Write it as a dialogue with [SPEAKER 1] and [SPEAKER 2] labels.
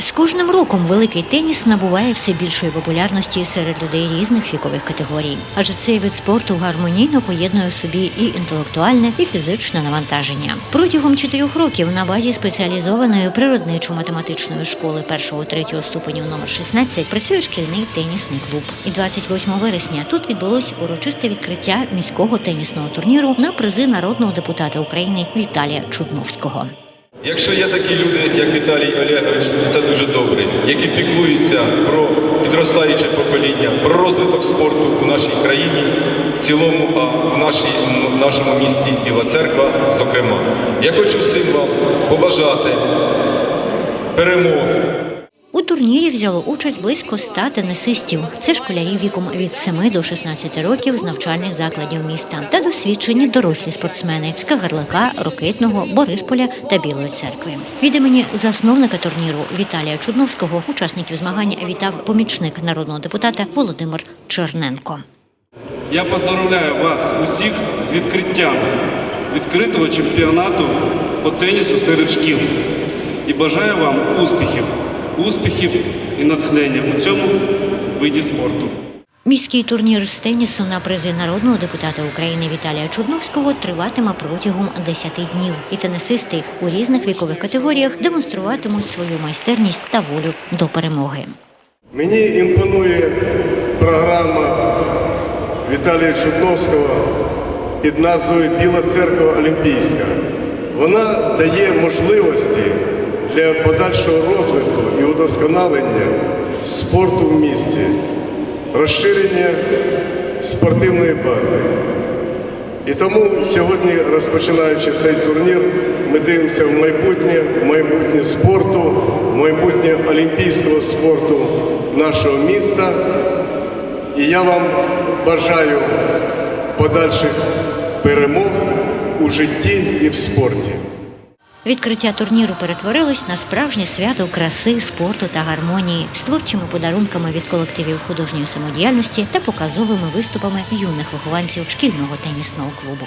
[SPEAKER 1] З кожним роком великий теніс набуває все більшої популярності серед людей різних вікових категорій, адже цей вид спорту гармонійно поєднує в собі і інтелектуальне, і фізичне навантаження. Протягом чотирьох років на базі спеціалізованої природничо-математичної школи першого-третього ступенів номер 16 працює шкільний тенісний клуб. І 28 вересня тут відбулось урочисте відкриття міського тенісного турніру на призи народного депутата України Віталія Чудновського.
[SPEAKER 2] Якщо є такі люди, як Віталій Олегович, це дуже добре, які піклуються про підростаюче покоління, про розвиток спорту у нашій країні в цілому, а в нашій, в нашому місті Біла Церква, зокрема. Я хочу всім вам побажати перемоги.
[SPEAKER 1] Турнірі взяло участь близько 100 тенісистів. Це школярі віком від 7 до 16 років з навчальних закладів міста та досвідчені дорослі спортсмени з Кагарлика, Рокитного, Борисполя та Білої церкви. Від імені засновника турніру Віталія Чудновського учасників змагань вітав помічник народного депутата Володимир Черненко.
[SPEAKER 3] Я поздравляю вас усіх з відкриттям відкритого чемпіонату по тенісу серед шкіл і бажаю вам успіхів, успіхів і натхнення у цьому виді спорту.
[SPEAKER 1] Міський турнір з тенісу на призи народного депутата України Віталія Чудновського триватиме протягом 10 днів, і тенісисти у різних вікових категоріях демонструватимуть свою майстерність та волю до перемоги.
[SPEAKER 4] Мені імпонує програма Віталія Чудновського під назвою Біла церква Олімпійська. Вона дає можливості для подальшого розвитку і удосконалення спорту в місті, розширення спортивної бази. І тому сьогодні, розпочинаючи цей турнір, ми дивимося в майбутнє, в майбутнє спорту, в майбутнє олімпійського спорту нашого міста. І я вам бажаю подальших перемог у житті і в спорті.
[SPEAKER 1] Відкриття турніру перетворилось на справжнє свято краси, спорту та гармонії з творчими подарунками від колективів художньої самодіяльності та показовими виступами юних вихованців шкільного тенісного клубу.